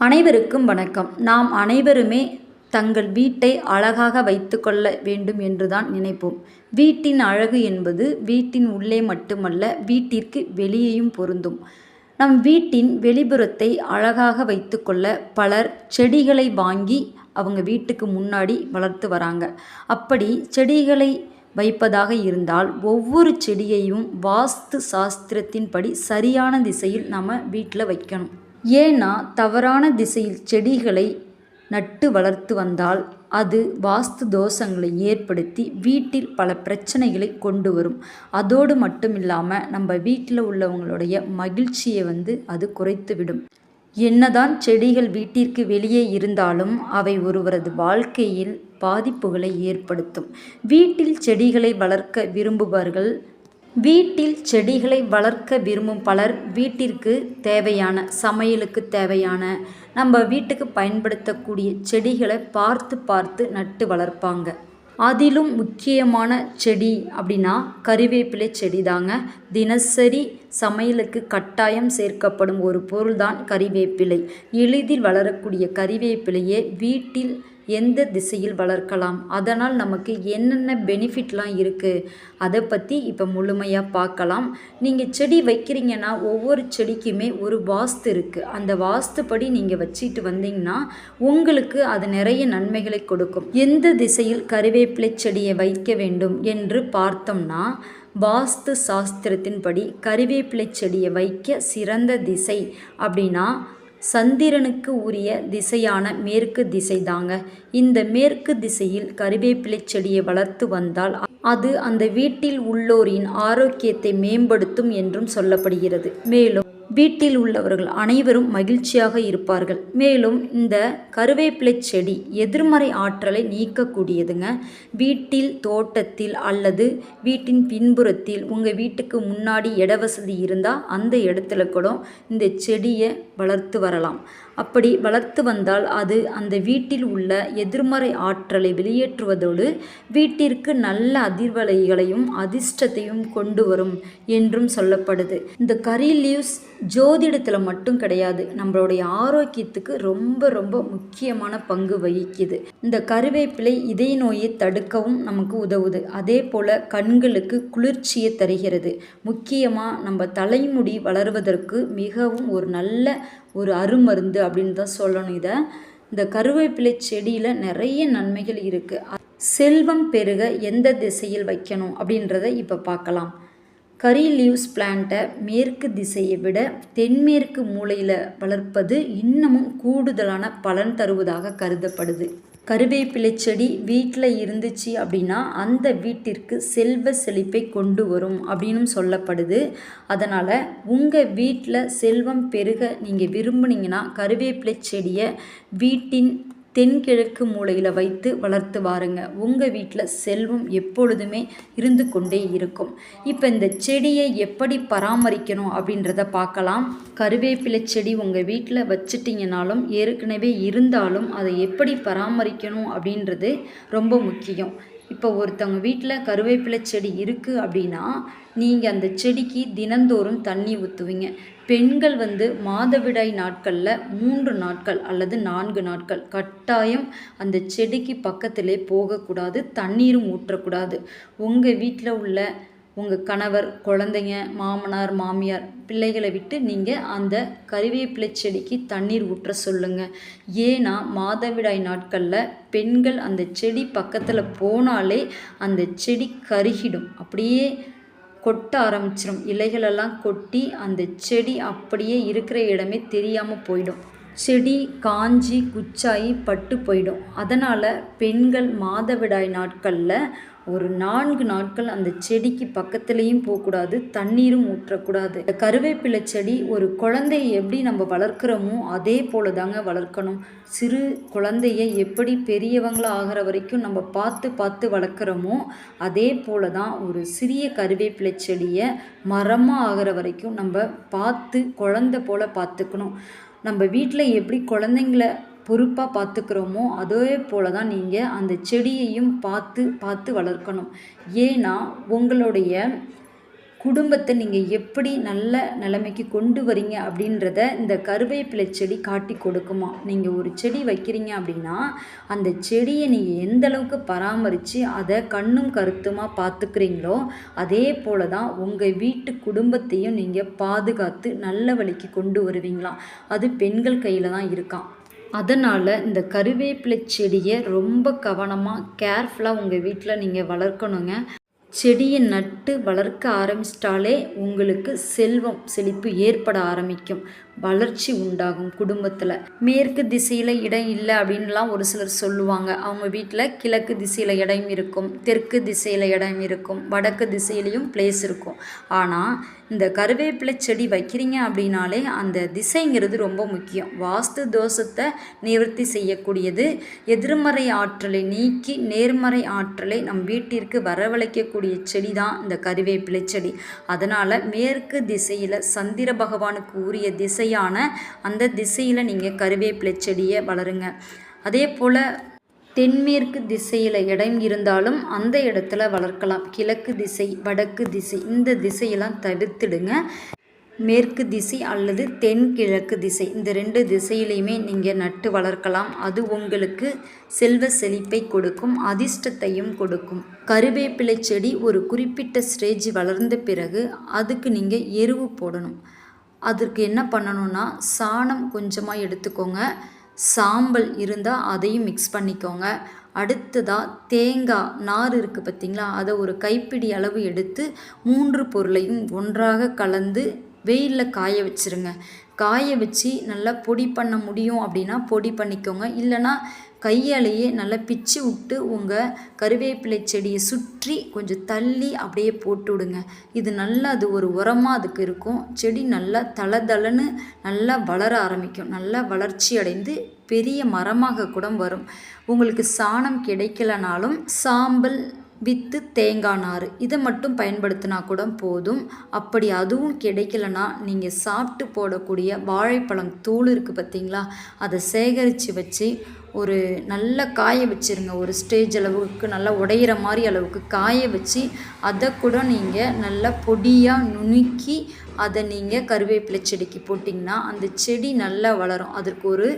அனைவருக்கும் வணக்கம். நாம் அனைவருமே தங்கள் வீட்டை அழகாக வைத்துக்கொள்ள வேண்டும் என்றுதான் நினைப்போம். வீட்டின் அழகு என்பது வீட்டின் உள்ளே மட்டுமல்ல வீட்டிற்கு வெளியேயும் பொருந்தும். நம் வீட்டின் வெளிப்புறத்தை அழகாக வைத்துக்கொள்ள பலர் செடிகளை வாங்கி அவங்க வீட்டுக்கு முன்னாடி வளர்த்து வராங்க. அப்படி செடிகளை வைப்பதாக இருந்தால் ஒவ்வொரு செடியையும் வாஸ்து சாஸ்திரத்தின்படி சரியான திசையில் நம்ம வீட்டில் வைக்கணும். ஏன்னா தவறான திசையில் செடிகளை நட்டு வளர்த்து வந்தால் அது வாஸ்து தோஷங்களை ஏற்படுத்தி வீட்டில் பல பிரச்சனைகளை கொண்டு வரும். அதோடு மட்டும் இல்லாமல் நம்ம வீட்டில் உள்ளவங்களுடைய மகிழ்ச்சியை வந்து அது குறைத்துவிடும். என்னதான் செடிகள் வீட்டிற்கு வெளியே இருந்தாலும் அவை ஒருவரது வாழ்க்கையில் பாதிப்புகளை ஏற்படுத்தும். வீட்டில் செடிகளை வளர்க்க விரும்புபவர்கள் வீட்டில் செடிகளை வளர்க்க விரும்பும் பலர் வீட்டிற்கு தேவையான சமையலுக்கு தேவையான நம்ம வீட்டுக்கு பயன்படுத்தக்கூடிய செடிகளை பார்த்து பார்த்து நட்டு வளர்ப்பாங்க. அதிலும் முக்கியமான செடி அப்படின்னா கறிவேப்பிலை செடி தாங்க தினசரி சமையலுக்கு கட்டாயம் சேர்க்கப்படும் ஒரு பொருள் தான் கறிவேப்பிலை. எளிதில் வளரக்கூடிய கறிவேப்பிலையே வீட்டில் எந்த திசையில் வளர்க்கலாம்? அதனால் நமக்கு என்னென்ன பெனிஃபிட்லாம் இருக்குது அதை பற்றி இப்போ முழுமையாக பார்க்கலாம். நீங்கள் செடி வைக்கிறீங்கன்னா ஒவ்வொரு செடிக்குமே ஒரு வாஸ்து இருக்குது அந்த வாஸ்துப்படி நீங்கள் வச்சுட்டு வந்தீங்கன்னா உங்களுக்கு அது நிறைய நன்மைகளை கொடுக்கும். எந்த திசையில் கருவேப்பிலை செடியை வைக்க வேண்டும் என்று பார்த்தோம்னா வாஸ்து சாஸ்திரத்தின்படி கருவேப்பிலை செடியை வைக்க சிறந்த திசை அப்படின்னா சந்திரனுக்கு உரிய திசையான மேற்கு திசை தாங்க இந்த மேற்கு திசையில் கறிவேப்பிலை செடியை வளர்த்து வந்தால் அது அந்த வீட்டில் உள்ளோரின் ஆரோக்கியத்தை மேம்படுத்தும் என்றும் சொல்லப்படுகிறது. மேலும் வீட்டில் உள்ளவர்கள் அனைவரும் மகிழ்ச்சியாக இருப்பார்கள். மேலும் இந்த கருவேப்பிலை செடி எதிர்மறை ஆற்றலை நீக்கக்கூடியதுங்க. வீட்டில் தோட்டத்தில் அல்லது வீட்டின் பின்புறத்தில் உங்கள் வீட்டுக்கு முன்னாடி இட வசதி இருந்தால் அந்த இடத்துல கூட இந்த செடியை வளர்த்து வரலாம். அப்படி வளர்த்து வந்தால் அது அந்த வீட்டில் உள்ள எதிர்மறை ஆற்றலை வெளியேற்றுவதோடு வீட்டிற்கு நல்ல அதிர்வலைகளையும் அதிர்ஷ்டத்தையும் கொண்டு வரும் என்றும் சொல்லப்படுது. இந்த கரி லீவ்ஸ் ஜோதிடத்தில் மட்டும் கிடையாது நம்மளுடைய ஆரோக்கியத்துக்கு ரொம்ப ரொம்ப முக்கியமான பங்கு வகிக்குது. இந்த கருவேப்பிலை இதய நோயை தடுக்கவும் நமக்கு உதவுது. அதே போல் கண்களுக்கு குளிர்ச்சியை தருகிறது. முக்கியமாக நம்ம தலைமுடி வளர்வதற்கு மிகவும் ஒரு நல்ல ஒரு அருமருந்து அப்படின்னு தான் சொல்லணும் இதை. இந்த கருவேப்பிலை செடியில் நிறைய நன்மைகள் இருக்குது செல்வம் பெருக எந்த திசையில் வைக்கணும் அப்படின்றத இப்போ பார்க்கலாம். கரி லீவ்ஸ் பிளான்ட்டை மேற்கு திசையை விட தென்மேற்கு மூலையில் வளர்ப்பது இன்னமும் கூடுதலான பலன் தருவதாக கருதப்படுது. கருவேப்பிலை செடி வீட்டில் இருந்துச்சு அப்படின்னா அந்த வீட்டிற்கு செல்வ செழிப்பை கொண்டு வரும் அப்படின்னு சொல்லப்படுது. அதனால் உங்கள் வீட்டில் செல்வம் பெருக நீங்கள் விரும்புனீங்கன்னா கருவேப்பிலை செடியை வீட்டின் தென்கிழக்கு மூலையில் வைத்து வளர்த்து வாருங்க. உங்கள் வீட்டில் செல்வம் எப்பொழுதுமே இருந்து கொண்டே இருக்கும். இப்போ இந்த செடியை எப்படி பராமரிக்கணும் அப்படின்றத பார்க்கலாம். கருவேப்பிலை செடி உங்கள் வீட்டில் வச்சிட்டிங்கனாலும் ஏற்கனவே இருந்தாலும் அதை எப்படி பராமரிக்கணும் அப்படின்றது ரொம்ப முக்கியம். இப்போ ஒருத்தவங்க வீட்டில் கருவேப்பிலை செடி இருக்குது அப்படின்னா நீங்கள் அந்த செடிக்கு தினந்தோறும் தண்ணி ஊற்றுவீங்க பெண்கள் வந்து மாதவிடாய் நாட்களில் மூன்று நாட்கள் அல்லது நான்கு நாட்கள் கட்டாயம் அந்த செடிக்கு பக்கத்திலே போகக்கூடாது தண்ணீரும் ஊற்றக்கூடாது. உங்கள் வீட்டில் உள்ள உங்கள் கணவர் குழந்தைங்க மாமனார் மாமியார் பிள்ளைகளை விட்டு நீங்கள் அந்த கருவேப்பிலை செடிக்கு தண்ணீர் ஊற்ற சொல்லுங்கள் ஏன்னா மாதவிடாய் நாட்களில் பெண்கள் அந்த செடி பக்கத்தில் போனாலே அந்த செடி கருகிடும். அப்படியே கொட்ட ஆரம்பிச்சிடும் இலைகளெல்லாம் கொட்டி அந்த செடி அப்படியே இருக்கிற இடமே தெரியாமல் போயிடும். செடி காஞ்சி குச்சாயி பட்டு போயிடும். அதனால் பெண்கள் மாதவிடாய் நாட்களில் ஒரு நான்கு நாட்கள் அந்த செடிக்கு பக்கத்துலேயும் போகக்கூடாது தண்ணீரும் ஊற்றக்கூடாது. கருவேப்பிலை செடி ஒரு குழந்தையை எப்படி நம்ம வளர்க்குறோமோ அதே போல தாங்க வளர்க்கணும். சிறு குழந்தைய எப்படி பெரியவங்களாக ஆகிற வரைக்கும் நம்ம பார்த்து பார்த்து வளர்க்குறோமோ அதே போல தான் ஒரு சிறிய கருவேப்பிலை செடியை மரமாக ஆகிற வரைக்கும் நம்ம பார்த்து குழந்தை போல் பார்த்துக்கணும். நம்ம வீட்டில் எப்படி குழந்தைங்கள பொறுப்பாக பார்த்துக்கிறோமோ அதே போல் தான் நீங்கள் அந்த செடியையும் பார்த்து பார்த்து வளர்க்கணும். ஏன்னா உங்களுடைய குடும்பத்தை நீங்கள் எப்படி நல்ல நிலைமைக்கு கொண்டு வரீங்க அப்படின்றத இந்த கருவேப்பிலை செடி காட்டி கொடுக்குமா? நீங்கள் ஒரு செடி வைக்கிறீங்க அப்படின்னா அந்த செடியை நீங்கள் எந்த அளவுக்கு பராமரித்து அதை கண்ணும் கருத்துமாக பார்த்துக்கிறீங்களோ அதே போல தான் உங்கள் வீட்டு குடும்பத்தையும் நீங்கள் பாதுகாத்து நல்ல வழிக்கு கொண்டு வருவீங்களாம். அது பெண்கள் கையில் தான் இருக்கான் அதனால் இந்த கருவேப்பிலை செடியை ரொம்ப கவனமாக கேர்ஃபுல்லாக உங்கள் வீட்டில் நீங்கள் வளர்க்கணுங்க. செடியை நட்டு வளர்க்க ஆரம்பிச்சிட்டாலே உங்களுக்கு செல்வம் செழிப்பு ஏற்பட ஆரம்பிக்கும். வளர்ச்சி உண்டாகும் குடும்பத்தில். மேற்கு திசையில் இடம் இல்லை அப்படின்லாம் ஒரு சிலர் சொல்லுவாங்க. அவங்க வீட்டில் கிழக்கு திசையில் இடம் இருக்கும் தெற்கு திசையில் இடம் இருக்கும் வடக்கு திசையிலையும் பிளேஸ் இருக்கும். ஆனால் இந்த கருவேப்பிலை செடி வைக்கிறீங்க அப்படின்னாலே அந்த திசைங்கிறது ரொம்ப முக்கியம். வாஸ்து தோஷத்தை நிவர்த்தி செய்யக்கூடியது. எதிர்மறை ஆற்றலை நீக்கி நேர்மறை ஆற்றலை நம் வீட்டிற்கு வரவழைக்கக்கூடிய செடி தான் இந்த கருவேப்பிலை செடி. அதனால் மேற்கு திசையில் சந்திர பகவானுக்கு உரிய திசையான அந்த திசையில் நீங்கள் கருவேப்பிலை செடியை வளருங்க. அதே போல் தென்மேற்கு திசையில் இடம் இருந்தாலும் அந்த இடத்துல வளர்க்கலாம். கிழக்கு திசை வடக்கு திசை இந்த திசையெல்லாம் தவிர்த்துடுங்க. மேற்கு திசை அல்லது தென்கிழக்கு திசை இந்த ரெண்டு திசையிலையுமே நீங்கள் நட்டு வளர்க்கலாம். அது உங்களுக்கு செல்வ செழிப்பை கொடுக்கும் அதிர்ஷ்டத்தையும் கொடுக்கும். கருவேப்பிலை செடி ஒரு குறிப்பிட்ட ஸ்டேஜ் வளர்ந்த பிறகு அதுக்கு நீங்கள் எருவு போடணும். அதற்கு என்ன பண்ணணும்னா சாணம் கொஞ்சமாக எடுத்துக்கோங்க. சாம்பல் இருந்தால் அதையும் மிக்ஸ் பண்ணிக்கோங்க. அடுத்ததாக தேங்காய் நார் இருக்குது பார்த்திங்களா அதை ஒரு கைப்பிடி அளவு எடுத்து மூன்று பொருளையும் ஒன்றாக கலந்து வெயிலில் காய வச்சுருங்க. காய வச்சு நல்லா பொடி பண்ண முடியும் அப்படின்னா பொடி பண்ணிக்கோங்க. இல்லைனா கையாலேயே நல்லா பிச்சு விட்டு உங்கள் கருவேப்பிலை செடியை சுற்றி கொஞ்சம் தள்ளி அப்படியே போட்டு விடுங்க. இது நல்லா அது ஒரு உரமாக அதுக்கு இருக்கும். செடி நல்லா தளதளன்னு நல்லா வளர ஆரம்பிக்கும். நல்லா வளர்ச்சி அடைந்து பெரிய மரமாக கூட வரும். உங்களுக்கு சாணம் கிடைக்கலனாலும் சாம்பல் வித்து தேங்காய் நார் இதை மட்டும் பயன்படுத்தினா கூட போதும். அப்படி அதுவும் கிடைக்கலனா நீங்கள் சாப்பிட்டு போடக்கூடிய வாழைப்பழம் தூள் இருக்குது பார்த்தீங்களா? அதை சேகரித்து வச்சு ஒரு நல்ல காய வச்சுருங்க. ஒரு ஸ்டேஜ் அளவுக்கு நல்லா உடையிற மாதிரி அளவுக்கு காய வச்சு அதை கூட நீங்கள் நல்லா பொடியாக நுணுக்கி அதை நீங்கள் கருவேப்பிலை செடிக்கு போட்டிங்கன்னா அந்த செடி நல்லா வளரும். அதற்கு ஒரு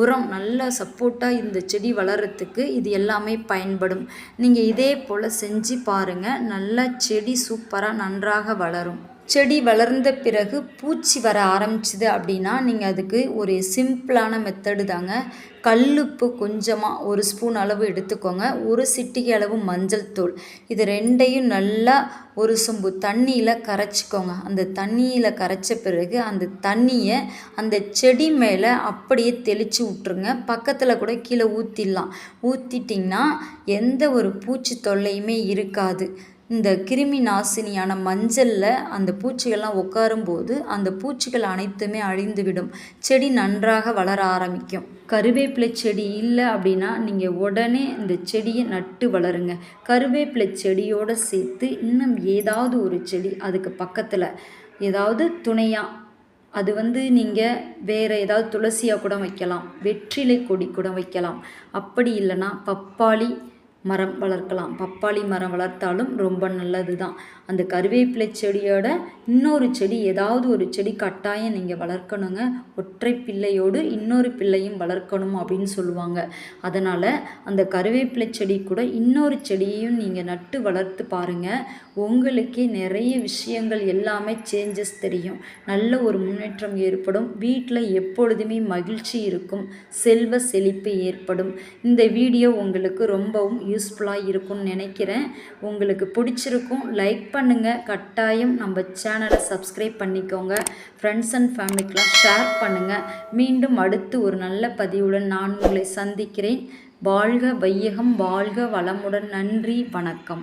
உரம் நல்லா சப்போர்ட்டாக இந்த செடி வளர்கிறதுக்கு இது எல்லாமே பயன்படும். நீங்கள் இதே போல் செஞ்சு பாருங்கள் நல்லா செடி சூப்பராக நன்றாக வளரும். செடி வளர்ந்த பிறகு பூச்சி வர ஆரம்பிச்சிது அப்படின்னா நீங்கள் அதுக்கு ஒரு சிம்பிளான மெத்தடு தாங்க. கல்லுப்பு கொஞ்சமாக ஒரு ஸ்பூன் அளவு எடுத்துக்கோங்க. ஒரு சிட்டிகை அளவு மஞ்சள் தூள். இது ரெண்டையும் நல்லா ஒரு சொம்பு தண்ணியில் கரைச்சிக்கோங்க. அந்த தண்ணியில் கரைச்ச பிறகு அந்த தண்ணியை அந்த செடி மேலே அப்படியே தெளித்து விட்ருங்க பக்கத்தில் கூட கீழே ஊற்றிடலாம் ஊற்றிட்டிங்கன்னா எந்த ஒரு பூச்சி தொல்லையுமே இருக்காது. இந்த கிருமி நாசினியான மஞ்சளில் அந்த பூச்சிகள்லாம் உட்காரும்போது அந்த பூச்சிகள் அனைத்துமே அழிந்துவிடும். செடி நன்றாக வளர ஆரம்பிக்கும். கருவேப்பிலை செடி இல்லை அப்படின்னா நீங்கள் உடனே இந்த செடியை நட்டு வளருங்க. கருவேப்பிலை செடியோடு சேர்த்து இன்னும் ஏதாவது ஒரு செடி அதுக்கு பக்கத்தில் ஏதாவது துணையாக அது வந்து நீங்கள் வேறு ஏதாவது துளசியாக கூட வைக்கலாம். வெற்றிலை கொடி கூட வைக்கலாம். அப்படி இல்லைன்னா பப்பாளி மரம் வளர்க்கலாம். பப்பாளி மரம் வளர்த்தாலும் ரொம்ப நல்லது தான் அந்த கருவேப்பிலை செடியோட இன்னொரு செடி ஏதாவது ஒரு செடி கட்டாயம் நீங்கள் வளர்க்கணுங்க. ஒற்றை பிள்ளையோடு இன்னொரு பிள்ளையும் வளர்க்கணும் அப்படின்னு சொல்லுவாங்க. அதனால் அந்த கருவேப்பிலை செடி கூட இன்னொரு செடியையும் நீங்கள் நட்டு வளர்த்து பாருங்கள் உங்களுக்கே நிறைய விஷயங்கள் எல்லாமே சேஞ்சஸ் தெரியும். நல்ல ஒரு முன்னேற்றம் ஏற்படும். வீட்டில் எப்பொழுதுமே மகிழ்ச்சி இருக்கும். செல்வ செழிப்பு ஏற்படும். இந்த வீடியோ உங்களுக்கு ரொம்பவும் யூஸ்ஃபுல்லாக இருக்கும்னு நினைக்கிறேன். உங்களுக்கு பிடிச்சிருக்கும் லைக் பண்ணுங்கள் கட்டாயம் நம்ம சேனலை சப்ஸ்கிரைப் பண்ணிக்கோங்க. ஃப்ரெண்ட்ஸ் அண்ட் ஃபேமிலிக்கெலாம் ஷேர் பண்ணுங்கள் மீண்டும் அடுத்து ஒரு நல்ல பதிவுடன் நான் உங்களை சந்திக்கிறேன். வாழ்க வையகம் வாழ்க வளமுடன். நன்றி வணக்கம்.